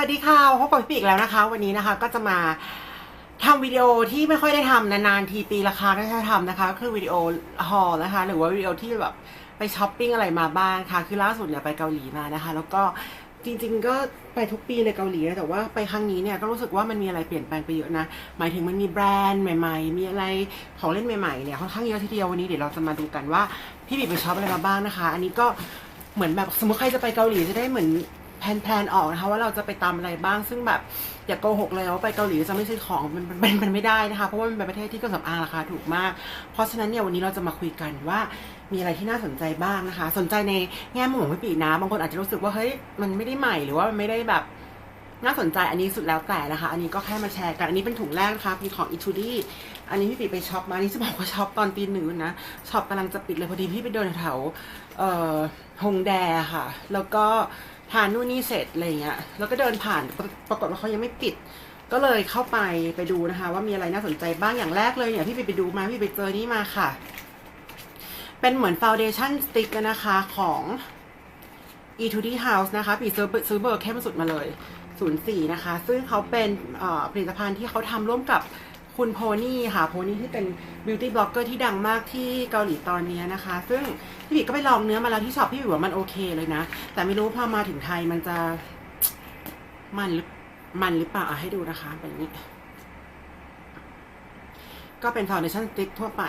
วัสดีค่ะพบกับพี่ปีกแล้วนะคะ วันนี้นะคะก็จะมาทำวิดีโอที่ไม่ค่อยได้ทำนานๆทีปีละครั้งที่จะทำนะคะก็คือวิดีโอฮอลนะคะ หรือว่าวิดีโอที่แบบไปช้อปปิ้งอะไรมาบ้างค่ะ คือล่าสุดเนี่ยไปเกาหลีมานะคะ แล้วก็จริง ๆ ก็ไปทุกปีเลยเกาหลีนะแต่ว่าไปครั้งนี้เนี่ยก็รู้สึกว่ามันมีอะไรเปลี่ยนแปลงไปเยอะนะ หมายถึงมันมีแบรนด์ใหม่ ๆ มีอะไรของเล่นใหม่ๆเนี่ยค่อนข้างเยอะทีเดียววันนี้เดี๋ยวเราจะมาดูกันว่าพี่บีไปช็อปอะไรมาบ้างนะคะ อันนี้ก็เหมือนแบบสมมติใครจะไปเกาหลีจะได้เหมือน แพลนๆออกนะคะ ว่าเราจะไปตามอะไรบ้าง ซึ่งแบบอย่าโกหกเลยว่าไปเกาหลีจะไม่ซื้อของมันเป็นมันไม่ได้นะคะ เพราะว่ามันเป็นประเทศที่เครื่องสำอางราคาถูกมาก เพราะฉะนั้นเนี่ยวันนี้เราจะมาคุยกันว่ามีอะไรที่น่าสนใจบ้างนะคะ สนใจในแง่มุมของพี่ปีนะ บางคนอาจจะรู้สึกว่าเฮ้ยมันไม่ได้ใหม่หรือว่ามันไม่ได้แบบน่าสนใจอันนี้สุดแล้วแต่นะคะ อันนี้ก็แค่มาแชร์กัน อันนี้เป็นถุงแรกนะคะมีของอิทูดี้อันนี้พี่ปีไปช็อปมาอันนี้จะบอกว่าช็อปตอนตีหนึ่งนะช็อปกำลังจะปิดเลยพอดีพี่ไปเดินแถวเอ่อฮงแดค่ะ แล้วก็ ทานนู่นนี่เสร็จอะไรเงี้ยแล้วก็เดินผ่านปรากฏว่าเขายังไม่ปิด ก็เลยเข้าไปไปดูนะคะ ว่ามีอะไรน่าสนใจบ้างอย่างแรกเลยเนี่ยพี่ไปไปดูมาพี่ไปเจอนี่มาค่ะ เป็นเหมือนฟาวเดชั่นสติ๊กนะคะของ e t 2 d House นะคะปีซื้อซื้อเบอร์เข้มสุดมาเลย 04 นะคะ ซึ่งเขาเป็นผลิตภัณฑ์ที่เขาทำร่วมกับ คุณโพนี่ค่ะโพนี่ที่เป็นบิวตี้บล็อกเกอร์ที่ดังมากที่เกาหลีตอนนี้นะคะ ซึ่งพี่บิ๊กก็ไปลองเนื้อมาแล้วที่ช็อปพี่บิ๊กว่ามันโอเคเลยนะ แต่ไม่รู้พอมาถึงไทยมันจะมันหรือมันหรือเปล่าอะให้ดูนะคะแบบนี้ ก็เป็น foundation stick ทั่วไป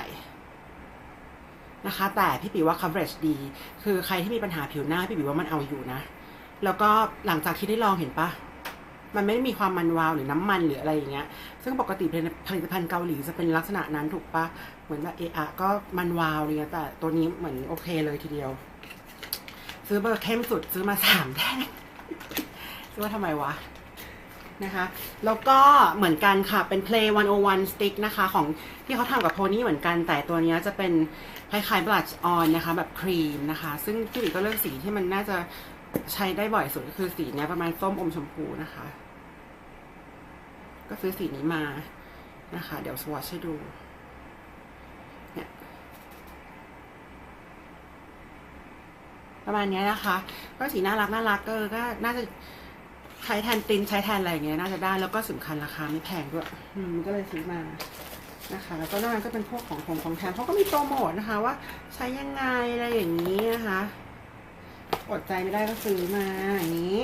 นะคะ แต่พี่ปีว่า coverage ดี คือใครที่มีปัญหาผิวหน้าพี่ปีว่ามันเอาอยู่นะ แล้วก็หลังจากที่ได้ลองเห็นปะ มันไม่ได้มีความมันวาวหรือน้ำมันหรืออะไรอย่างเงี้ย ซึ่งปกติผลิตภัณฑ์เกาหลีจะเป็นลักษณะนั้นถูกปะเหมือนแบบเอะอะก็มันวาวอะไรเงี้ยแต่ตัวนี้เหมือนโอเคเลยทีเดียว ซื้อเบอร์เข้มสุดซื้อมาสามแท่งซื้อมาทำไมวะนะคะ แล้วก็เหมือนกันค่ะ เป็น Play 101 Stick นะคะ ของที่เขาทำกับโพนี่เหมือนกัน แต่ตัวนี้จะเป็นคล้ายๆ blush on นะคะ แบบครีมนะคะ ซึ่งพี่หลีก็เลือกสีที่มันน่าจะใช้ได้บ่อยสุดก็คือสีเนี้ยประมาณส้มอมชมพูนะคะ ก็ซื้อสีนี้มานะคะ เดี๋ยวสวอชให้ดูเนี่ยประมาณนี้นะคะ ก็สีน่ารักน่ารักก็ก็น่าจะใช้แทนตินใช้แทนอะไรอย่างเงี้ยน่าจะได้แล้วก็สำคัญราคาไม่แพงด้วยอืมก็เลยซื้อมานะคะ แล้วก็นอกนั้นก็เป็นพวกของของของแถมเขาก็มีโปรโมทนะคะ ว่าใช้ยังไงอะไรอย่างนี้นะคะอดใจไม่ได้ก็ซื้อมาอย่างนี้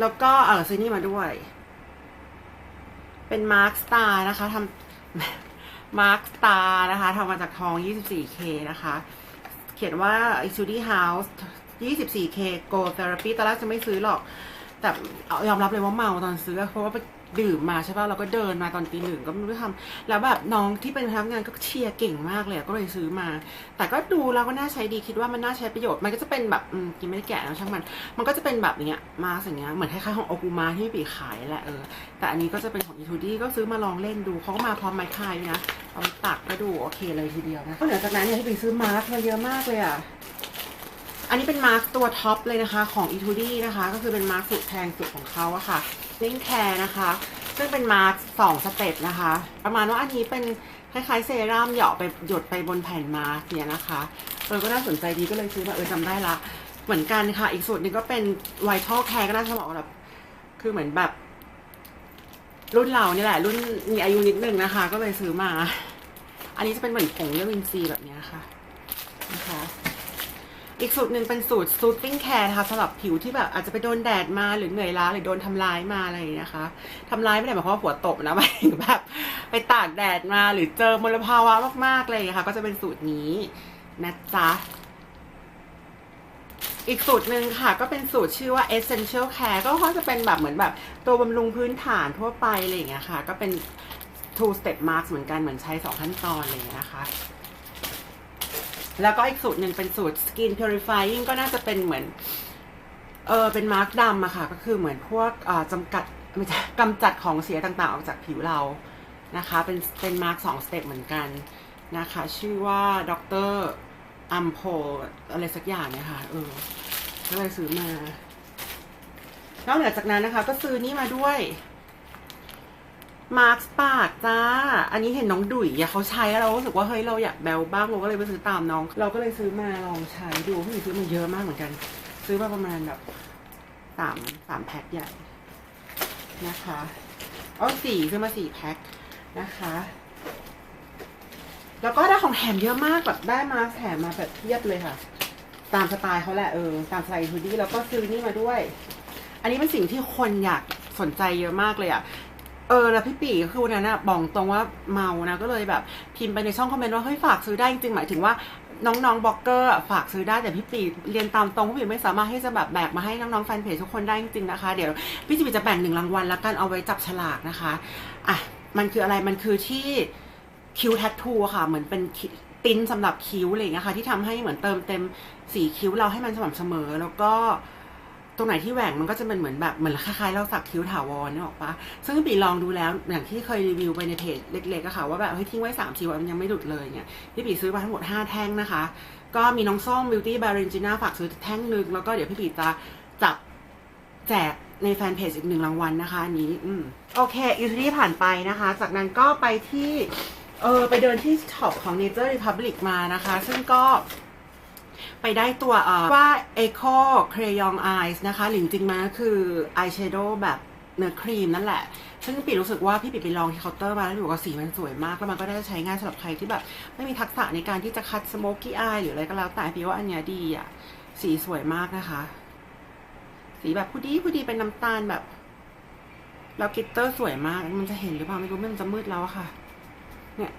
แล้วก็เออซื้อนี่มาด้วย เป็นมาร์คสตาร์นะคะทำมาร์คสตาร์นะคะทำมาจากทอง 24K นะคะ เขียนว่า i s u d i House 24K Go Therapy ตอนแรกจะไม่ซื้อหรอก แต่เอายอมรับเลยว่าเมาตอนซื้อเพราะว่า ดื่มมาใช่ป่ะเราก็เดินมาตอนตีหนึ่งก็ไม่รู้ทำแล้วแบบน้องที่เป็นพนักงานก็เชียร์เก่งมากเลยก็เลยซื้อมา แต่ก็ดูแล้วก็น่าใช้ดีคิดว่ามันน่าใช้ประโยชน์มันก็จะเป็นแบบกินไม่ได้แกะแล้วช่างมัน มันก็จะเป็นแบบเนี้ยมาอย่างเงี้ยเหมือนคล้ายๆของโอกุมาที่ปีขายแหละเออแต่อันนี้ก็จะเป็นของอีทูดี้ก็ซื้อมาลองเล่นดูเขาก็มาพร้อมไม้พายด้วยนะเอาไปตักก็ดูโอเคเลยทีเดียวนะก็เหนือจากนั้นเนี่ยที่ปีซื้อมาร์คมาเยอะมากเลยอะอันนี้เป็นมาร์กตัวท็อปเลยนะคะของ e t u d นะคะ ก็คือเป็นมาร์กสุดแพงสุดของเขาอะค่ะ ลิงแคร์นะคะ ซึ่งเป็นมาร์กสองสเต็ปนะคะ ประมาณว่าอันนี้เป็นคล้ายๆเซรั่มหยอดไปหยดไปบนแผ่นมาร์กเนี่ยนะคะเออก็น่าสนใจดีก็เลยซื้อมาเออจำได้ละ เหมือนกันค่ะ อีกสูตรนึงก็เป็นไวท์ทอลแคร์ก็น่าจะเหมาะกับคือเหมือนแบบ รุ่นเราเนี่ยแหละ รุ่นมีอายุนิดนึงนะคะ ก็เลยซื้อมา อันนี้จะเป็นเหมือนผงเลือดวินซีแบบนี้ค่ะนะคะ อีกสูตรหนึ่งเป็นสูตร soothing care นะคะสำหรับผิวที่แบบอาจจะไปโดนแดดมาหรือเหนื่อยล้าหรือโดนทำร้ายมาอะไรอย่างเงี้ยนะคะทำร้ายไม่ได้หมายความว่าหัวตบนะหมายถึงแบบไปตากแดดมาหรือเจอมลภาวะมากๆเลยค่ะก็จะเป็นสูตรนี้นะจ๊ะอีกสูตรหนึ่งค่ะ ก็เป็นสูตรชื่อว่า essential care ก็เขาจะเป็นแบบเหมือนแบบตัวบำรุงพื้นฐานทั่วไปอะไรอย่างเงี้ยค่ะ ก็เป็น two step marks เหมือนกันเหมือนใช้สองขั้นตอนอะไรอย่างเงี้ยนะคะ แล้วก็อีกสูตรหนึ่งเป็นสูตร skin purifying ก็น่าจะเป็นเหมือน เออเป็นมาร์กดำอะค่ะ ก็คือเหมือนพวกอ่าจำกัดไม่ใช่กำจัดของเสียต่างๆ ออกจากผิวเรานะคะ เป็นเป็นมาร์กสองสเต็ปเหมือนกันนะคะ ชื่อว่าด็อกเตอร์อัมโพอะไรสักอย่างเนี่ยค่ะ เออก็เลยซื้อมานอกเหนือจากนั้นนะคะ ก็ซื้อนี่มาด้วย มาร์คปากจ้า อันนี้เห็นน้องดุ๋ยเขาใช้แล้วเรารู้สึกว่าเฮ้ยเราอยากแบลบ้างเราก็เลยไปซื้อตามน้อง เราก็เลยซื้อมาลองใช้ดูพี่ซื้อมาเยอะมากเหมือนกัน ซื้อมาประมาณแบบสามสามแพ็คใหญ่นะคะเอ๋อสี่ซื้อมาสี่แพ็คนะคะ แล้วก็ได้ของแถมเยอะมากแบบได้มาแถมมาแบบเทียบเลยค่ะ ตามสไตล์เขาแหละเออตามสไตล์ฮูดดี้แล้วก็ซื้อนี่มาด้วย อันนี้เป็นสิ่งที่คนอยากสนใจเยอะมากเลยอะ เออแล้วพี่ปีคือวันนั้นอะบอกตรงว่าเมานะก็เลยแบบ พิมพ์ไปในช่องคอมเมนต์ว่าเฮ้ยฝากซื้อได้จริงๆหมายถึงว่าน้องๆบล็อกเกอร์ฝากซื้อได้แต่พี่ปีเรียนตามตรงพี่ปีไม่สามารถที่จะแบบแบกมาให้น้องๆแฟนเพจทุกคนได้จริงๆนะคะ เดี๋ยวพี่ปีจะแบ่งหนึ่งรางวัลแล้วกันเอาไว้จับฉลากนะคะอะมันคืออะไรมันคือที่คิ้วแทททูค่ะ เหมือนเป็นติ้นสำหรับคิ้วอะไรอย่างเงี้ยค่ะที่ทำให้เหมือนเติมเต็มสีคิ้วเราให้มันสม่ำเสมอแล้วก็ ตรงไหนที่แหว่งมันก็จะเป็นเหมือนแบบเหมือนคล้ายๆเราสักคิ้วถาวรนึกออกปะซึ่งปีลองดูแล้วอย่างที่เคยรีวิวไปในเพจเล็กๆอะค่ะว่าแบบเฮ้ยทิ้งไว้3ามสี่วันมันยังไม่หลุดเลยเนี่ยพี่ปีซื้อมาทั้งหมด 5 แท่งนะคะ ก็มีน้องส้ม Beauty b a r e n g i n a ฝากซื้อแท่งหนึ่งแล้วก็เดี๋ยวพี่ปีจะจับแจกในแฟนเพจอีกหนึ่งรางวัลนะคะนนี้อืมโอเคอิตาลีผ่านไปนะคะ จากนั้นก็ไปที่เออไปเดินที่ช็อปของ Nature Republic มานะคะ ซึ่งก็ ไปได้ตัวเอ่อว่า Echo Crayon Eyes นะคะ หรือจริงๆมาคืออายแชโดว์แบบเนื้อครีมนั่นแหละ ซึ่งปีรู้สึกว่าพี่ปีไปลองที่เคาน์เตอร์มาแล้วรู้ว่าสีมันสวยมาก แล้วมันก็ได้ใช้ง่ายสำหรับใครที่แบบ ไม่มีทักษะในการที่จะคัดสโมกกี้อายหรืออะไรก็แล้วแต่พี่ว่าอันเนี้ยดีอะ สีสวยมากนะคะ สีแบบผู้ดีผู้ดีเป็นน้ำตาลแบบแล้วกิตเตอร์สวยมาก มันจะเห็นหรือเปล่าไม่รู้มันจะมืดแล้วอะค่ะ เนี่ย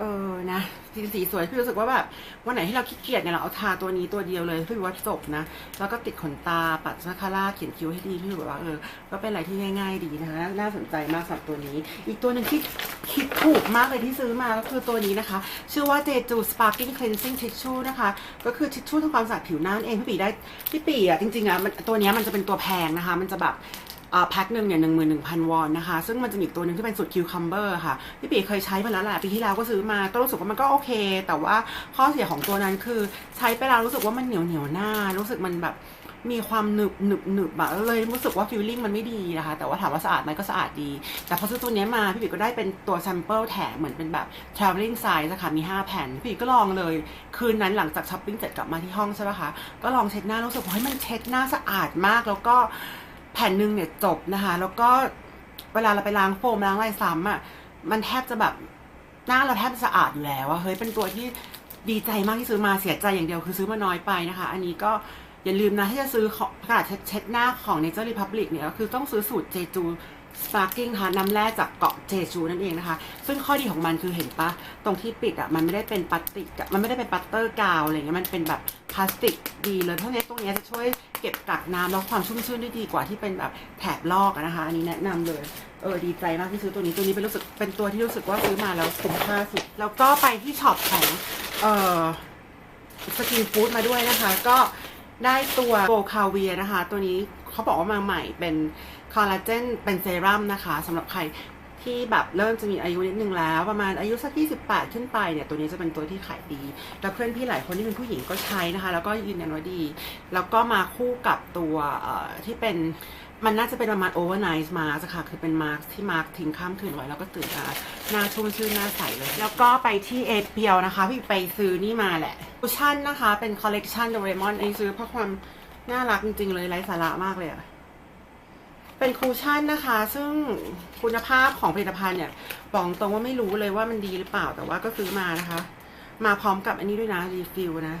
เออนะสีสีสวยพี่รู้สึกว่าแบบวันไหนที่เราขี้เกียจเนี่ยเราเอาทาตัวนี้ตัวเดียวเลยพี่ว่าจบนะ แล้วก็ติดขนตาปัดมาคาร่าเขียนคิ้วให้ดีพี่รู้สึกว่าเออก็เป็นอะไรที่ง่าย ๆ ดีนะคะน่าสนใจมากสำหรับตัวนี้ อีกตัวหนึ่งที่คิดถูกมากเลยที่ซื้อมาก็คือตัวนี้นะคะ ชื่อว่า Jeju Sparkling Cleansing Tissue นะคะ ก็คือทิชชู่ทำความสะอาดผิวหน้านั่นเองพี่ปีได้พี่ปีอะจริงๆอะมันตัวนี้มันจะเป็นตัวแพงนะคะ มันจะแบบ แพ็คหนึ่งเนี่ยหนึ่งหมื่นหนึ่งพันวอนนะคะ ซึ่งมันจะมีอีกตัวหนึ่งที่เป็นสูตรคิวคัมเบอร์ค่ะ พี่ปีเคยใช้มาแล้วแหละปีที่แล้วก็ซื้อมาก็รู้สึกว่ามันก็โอเค แต่ว่าข้อเสียของตัวนั้นคือใช้ไปแล้วรู้สึกว่ามันเหนียวเหนียวหน้า รู้สึกมันแบบมีความหนึบหนึบหนึบอะเลยรู้สึกว่าฟิลลิ่งมันไม่ดีนะคะ แต่ว่าถามว่าสะอาดไหมก็สะอาดดี แต่พอซื้อตัวนี้มาพี่ปีก็ได้เป็นตัวแซมเปิลแถมเหมือนเป็นแบบ traveling size อะคะมี 5 แผ่น พี่ปีก็ลองเลย คืนนั้นหลังจากช้อปปิ้งเสร็จกลับมาที่ห้องใช่ปะคะ ก็ลองเช็ดหน้ารู้สึกว่าเฮ้ยมันเช็ดหน้าสะอาดมากแล้วก็ แผ่นหนึ่งเนี่ยจบนะคะ แล้วก็เวลาเราไปล้างโฟมล้างอะไรซ้ำอะ มันแทบจะแบบหน้าเราแทบจะสะอาดอยู่แล้วอะเฮ้ยเป็นตัวที่ดีใจมากที่ซื้อมาเสียใจอย่างเดียวคือซื้อมาน้อยไปนะคะ อันนี้ก็อย่าลืมนะที่จะซื้อขอกระดาษเช็ดหน้าของ Nature Republic เนี่ยก็คือต้องซื้อสูตรเจจู Sparking ค่ะน้ำแร่จากเกาะเจจูนั่นเองนะคะ ซึ่งข้อดีของมันคือเห็นปะตรงที่ปิดอะมันไม่ได้เป็นพลาสติกมันไม่ได้เป็นปัตเตอร์กาวอะไรเงี้ยมันเป็นแบบพลาสติกดีเลยเพราะนี้ตรงเนี้ยจะช่วยเก็บกักน้ำแล้วความชุ่มชื้นได้ดีกว่าที่เป็นแบบแถบลอกนะคะ อันนี้แนะนำเลยเออดีใจมากที่ซื้อตัวนี้ตัวนี้เป็นรู้สึกเป็นตัวที่รู้สึกว่าซื้อมาแล้วคุ้มค่าสุดแล้วก็ไปที่ช็อปของเอ่อสกินฟู้ดมาด้วยนะคะ ก็ได้ตัวโบคาเวียนะคะ ตัวนี้เขาบอกว่ามาใหม่เป็น คอลลาเจนเป็นเซรั่มนะคะสำหรับใครที่แบบเริ่มจะมีอายุนิดนึงแล้ว ประมาณอายุสัก 28 ขึ้นไปเนี่ยตัวนี้จะเป็นตัวที่ขายดี แล้วเพื่อนพี่หลายคนที่เป็นผู้หญิงก็ใช้นะคะ แล้วก็ยืนยันว่าดี แล้วก็มาคู่กับตัวที่เป็นมันน่าจะเป็นประมาณ overnight mask อะค่ะ คือเป็นมาร์ที่มาร์ทิ้งข้ามคืนไว้แล้วก็ตื่นมาหน้าชุ่มชื่นหน้าใสเลย แล้วก็ไปที่เอเปียวนะคะ พี่ไปซื้อนี่มาแหละคูชั่นนะคะ เป็นคอลเลกชันโดเรมอนไอซื้อเพราะความน่ารักจริงๆเลยไร้สาระมากเลยอะ เป็นคูชั่นนะคะ ซึ่งคุณภาพของผลิตภัณฑ์เนี่ยบอกตรงว่าไม่รู้เลยว่ามันดีหรือเปล่าแต่ว่าก็ซื้อมานะคะ มาพร้อมกับอันนี้ด้วยนะรีฟิลนะ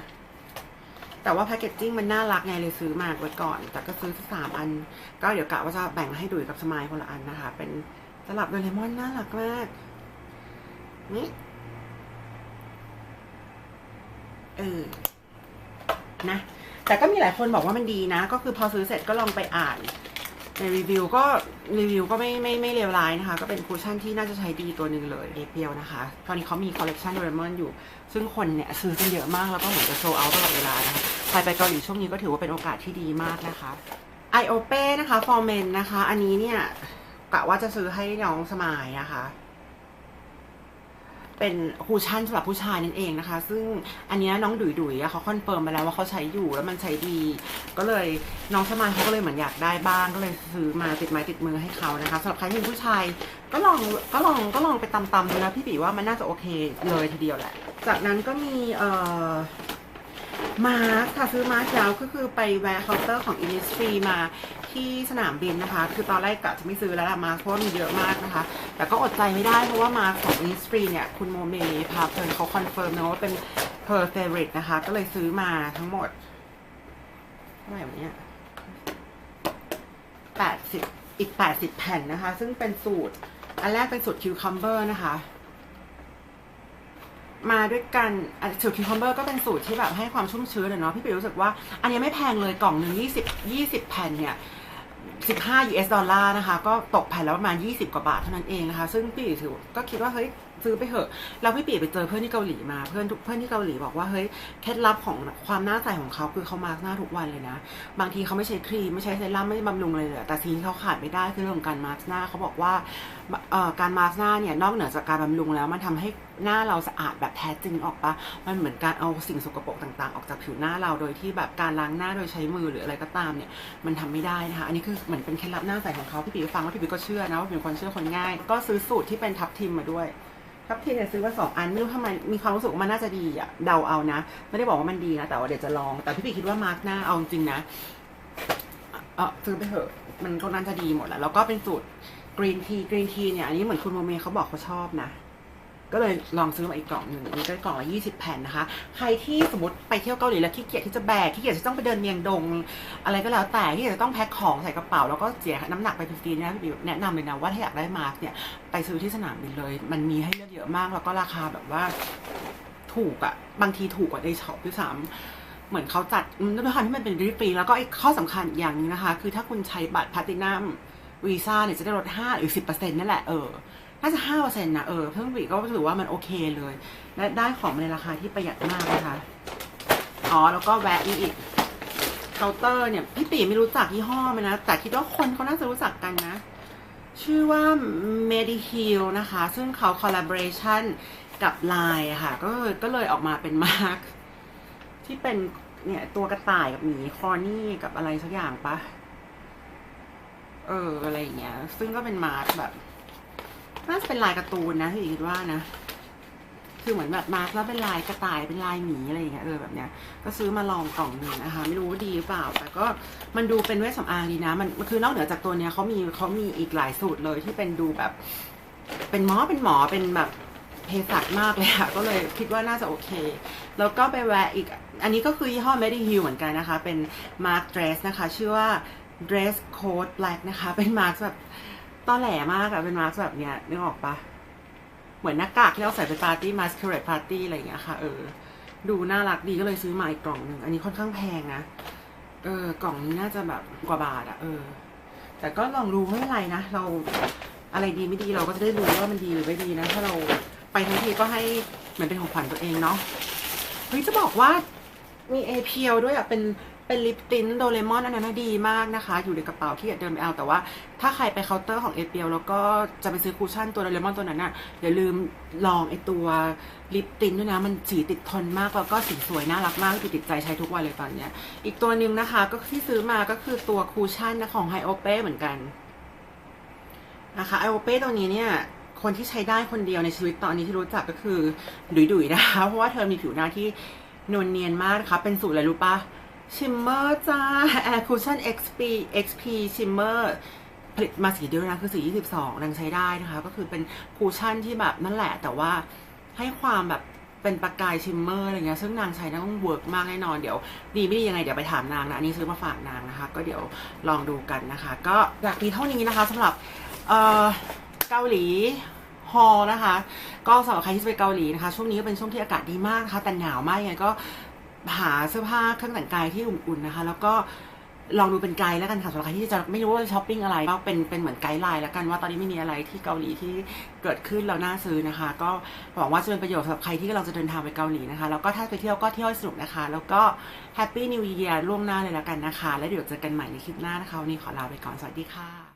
แต่ว่าแพคเกจจิ้งมันน่ารักไงเลยซื้อมาไว้ก่อน แต่ก็ซื้อสามอัน ก็เดี๋ยวกะว่าจะแบ่งให้ดุยกับสมายคนละอันนะคะ เป็นสลับโดเรมอนน่ารักมากนี่เออนะแต่ก็มีหลายคนบอกว่ามันดีนะ ก็คือพอซื้อเสร็จก็ลองไปอ่าน ในรีวิวก็รีวิวก็ไม่ไม่ไม่เลวร้ายนะคะ ก็เป็นคูชั่นที่น่าจะใช้ดีตัวหนึ่งเลยเอเปียวนะคะ ตอนนี้เขามีคอลเลกชันโดเรมอนอยู่ ซึ่งคนเนี่ยซื้อกันเยอะมากแล้วก็เหมือนจะโซเอาตลอดเวลานะคะใครไปเกาหลีช่วงนี้ก็ถือว่าเป็นโอกาสที่ดีมากนะคะไอโอเป้นะคะฟอร์เมนนะคะ อันนี้เนี่ยกะว่าจะซื้อให้น้องสมายนะคะ เป็นคูชั่นสำหรับผู้ชายนั่นเองนะคะ ซึ่งอันนี้น้องดุยดุยเขาคอนเฟิร์มมาแล้วว่าเขาใช้อยู่แล้วมันใช้ดี ก็เลยน้องสมายเขาก็เลยเหมือนอยากได้บ้างก็เลยซื้อมาติดไม้ติดมือให้เขานะคะสำหรับใครที่เป็นผู้ชายก็ลองก็ลองก็ลองไปตำๆดูนะพี่ปีว่ามันน่าจะโอเคเลยทีเดียวแหละ จากนั้นก็มีเอ่อ มาค่ะซื้อมาสแล้วก็คือไปแวะเคาน์เตอร์ของ Innisfree มาที่สนามบินนะคะ คือตอนแรกกะจะไม่ซื้อแล้วละมาเพราะว่ามีเยอะมากนะคะ แต่ก็อดใจไม่ได้เพราะว่ามาของ Innisfree เนี่ย คุณโมเมพาเพลินเขาคอนเฟิร์มนะว่าเป็น her favorite นะคะ ก็เลยซื้อมาทั้งหมดเท่าไหร่วะเนี่ยแปดสิบอีกแปดสิบแผ่นนะคะ ซึ่งเป็นสูตร อันแรกเป็นสูตร cucumber นะคะ มาด้วยกันสูตรคิวคอมเบอร์ก็เป็นสูตรที่แบบให้ความชุ่มชื้นเนาะพี่ปิ๊รู้สึกว่า อันนี้ไม่แพงเลยกล่องหนึ่งยี่สิบยี่สิบแผ่นเนี่ยสิบห้า US ดอลลาร์นะคะ ก็ตกแผ่นแล้วประมาณยี่สิบกว่าบาทเท่านั้นเองนะคะ ซึ่งพี่ถือก็คิดว่าเฮ้ย ซื้อไปเถอะแล้วพี่ปิ๊ไปเจอเพื่อนที่เกาหลีมา เพื่อนทุกเพื่อนที่เกาหลีบอกว่าเฮ้ยเคล็ดลับของความหน้าใสของเขาคือเขามาร์กหน้าทุกวันเลยนะ บางทีเขาไม่ใช้ครีมไม่ใช้เซรั่มไม่บำรุงเลยเลยแต่สิ่งที่เขาขาดไม่ได้คือเรื่องของการมาร์กหน้าเขาบอกว่าการมาร์กหน้าเนี่ยนอกเหนือจากการบำรุงแล้วมันทำให้หน้าเราสะอาดแบบแท้จริงออกปะมันเหมือนการเอาสิ่งสกปรกต่างๆ ออกจากผิวหน้าเราโดยที่แบบการล้างหน้าโดยใช้มือหรืออะไรก็ตามเนี่ยมันทำไม่ได้นะคะอันนี้คือเหมือนเป็นเคล็ดลับหน้าใสของเขาพี่ปีฟังแล้วพี่ปีก็เชื่อนะว่าเป็นคนเชื่อคนง่าย ก็ซื้อสูตรที่เป็นทับทิมมาด้วย ทับทีเนี่ยซื้อมาสองอันไม่รู้ทำไมมีความรู้สึกว่ามันน่าจะดีอะเดาเอานะ ไม่ได้บอกว่ามันดีนะ แต่ว่าเดี๋ยวจะลอง แต่พี่ปีคิดว่ามาร์กหน้าเอาจริงนะเออซื้อไปเถอะมันก็น่าจะดีหมดแหละแล้วก็เป็นสูตรกรีนทีกรีนทีเนี่ยอันนี้เหมือนคุณโมเมเขาบอกเขาชอบนะ ก็เลยลองซื้อมาอีกกล่องหนึ่งนนี้ก็กล่องละยี่สิบแผ่นนะคะ ใครที่สมมติไปเที่ยวเกาหลีแล้วขี้เกียจที่จะแบกขี้เกียจที่ต้องไปเดินเมียงดง อะไรก็แล้วแต่ที่จะต้องแพ็คของใส่กระเป๋า แล้วก็เสียน้ำหนักไปฟรีๆเนี่ยแนะนำเลยนะว่าถ้าอยากได้มาร์กเนี่ยไปซื้อที่สนามบินเลย มันมีให้เลือกเยอะมาก แล้วก็ราคาแบบว่าถูกอะบางทีถูกกว่าในช็อปด้วยซ้ำเหมือนเขาจัดด้วยความที่มันเป็นฟรีแล้วก็ไอ้ข้อสำคัญอย่างนึงนะคะ คือถ้าคุณใช้บัตรพ l ตินัมวีซ่าเนี่ยจะได้ลด5หรือ 10%นั่นแหละเออ น่าจะห้าเปอร์เซ็นต์นะเออเพิ่งบีก็ถือว่ามันโอเคเลย และได้ของในราคาที่ประหยัดมากนะคะ อ๋อ แล้วก็แวะอีกเคาน์เตอร์เนี่ย พี่ปีไม่รู้จักยี่ห้อมันนะ แต่คิดว่าคนเขาน่าจะรู้จักกันนะ ชื่อว่า Mediheal นะคะ ซึ่งเขา collaboration กับ Line ค่ะ ก็เลยก็เลยออกมาเป็นมาร์คที่เป็นเนี่ยตัวกระต่ายกับหมีคอนี่กับอะไรสักอย่างปะเอออะไรอย่างเงี้ย ซึ่งก็เป็นมาร์คแบบ น่าจะเป็นลายการ์ตูนนะที่คิดว่านะ คือเหมือนแบบมาร์กแล้วเป็นลายกระต่ายเป็นลายหมีอะไรอย่างเงี้ยเออแบบเนี้ย ก็ซื้อมาลองกล่องหนึ่งนะคะ ไม่รู้ดีหรือเปล่า แต่ก็มันดูเป็นเวชสำอางดีนะ มันคือนอกเหนือจากตัวเนี้ยเขามีเขามีอีกหลายสูตรเลยที่เป็นดูแบบ เป็นหมอเป็นหมอเป็นแบบเภสัชมากเลยอะก็เลยคิดว่าน่าจะโอเค แล้วก็ไปแวะอีก อันนี้ก็คือยี่ห้อ Mediheal เหมือนกันนะคะ เป็นมาร์กเดรสนะคะ ชื่อว่า dress code black นะคะ เป็นมาร์กแบบ ตอแหลมากอะเป็นมาร์แบบเนี้ยนึกออกปะเหมือนหน้ากากที่เราใส่ไปปาร์ตี้มาส q เ a d e ปาร์ตี้อะไรอย่างเงี้ยค่ะ เออ ดูน่ารักดีก็เลยซื้อมาอีกกล่องหนึ่งอันนี้ค่อนข้างแพงนะเออกล่องนี้น่าจะแบบกว่าบาทอะเออ แต่ก็ลองดูไม่เป็นไรนะเราอะไรดีไม่ดีเราก็จะได้รู้ว่ามันดีหรือไม่ดีนะ ถ้าเราไปทั้งทีก็ให้เหมือนเป็นของขวัญตัวเองเนาะเฮ้ยจะบอกว่ามีเอพียวด้วยอะเป็น เป็นลิปตินโดเรมอนอันนั้นนะดีมากนะคะ อยู่ในกระเป๋าที่เดินไปเอาแต่ว่า ถ้าใครไปเคาน์เตอร์ของเอพียวแล้วก็จะไปซื้อคูชั่นตัวโดเรมอนตัวนั้นน่ะอย่าลืมลองไอตัวลิปตินด้วยนะ มันสีติดทนมากแล้วก็สีสวยน่ารักมากติดใจใช้ทุกวันเลยตอนเนี้ย อีกตัวหนึ่งนะคะก็ที่ซื้อมาก็คือตัวคูชั่นนะของไฮโอเป้เหมือนกันนะคะไอโอเป้ตัวนี้เนี่ยคนที่ใช้ได้คนเดียวในชีวิตตอนนี้ที่รู้จักก็คือดุยดุยๆนะคะเพราะว่าเธอมีผิวหน้าที่นวลเนียนมากนะคะเป็นสูตรอะไรรู้ปะ ชิมเมอร์จ้า Air Cushion XP XP Shimmer ผลิตมาสีเดียวนะ คือสี 22นางใช้ได้นะคะ ก็คือเป็นคูชั่นที่แบบนั่นแหละ แต่ว่าให้ความแบบเป็นประกายชิมเมอร์อะไรเงี้ย ซึ่งนางใช้น่าต้องเวิร์กมากแน่นอน เดี๋ยวดีไม่ดียังไง เดี๋ยวไปถามนางนะ อันนี้ซื้อมาฝากนางนะคะ ก็เดี๋ยวลองดูกันนะคะ ก็อยากมีเท่านี้นะคะสำหรับเอ่อเกาหลีฮอลนะคะ ก็สำหรับใครที่จะไปเกาหลีนะคะ ช่วงนี้ก็เป็นช่วงที่อากาศดีมากนะคะ แต่หนาวมากยังไงก็ หาเสื้อผ้าเครื่องแต่งกายที่อุ่นๆนะคะ แล้วก็ลองดูเป็นไกด์แล้วกันค่ะสำหรับใครที่จะไม่รู้ว่าช้อปปิ้งอะไรก็เป็นเป็นเหมือนไกด์ไลน์แล้วกันว่าตอนนี้ไม่มีอะไรที่เกาหลีที่เกิดขึ้นแล้วน่าซื้อนะคะ ก็หวังว่าจะเป็นประโยชน์สำหรับใครที่เราจะเดินทางไปเกาหลีนะคะแล้วก็ถ้าไปเที่ยวก็เที่ยวให้สนุกนะคะ แล้วก็แฮปปี้นิว e ียร์ล่วงหน้าเลยแล้วกันนะคะ แล้วเดี๋ยวเจอกันใหม่ในคลิปหน้านะคะวันนี้ขอลาไปก่อนสวัสดีค่ะ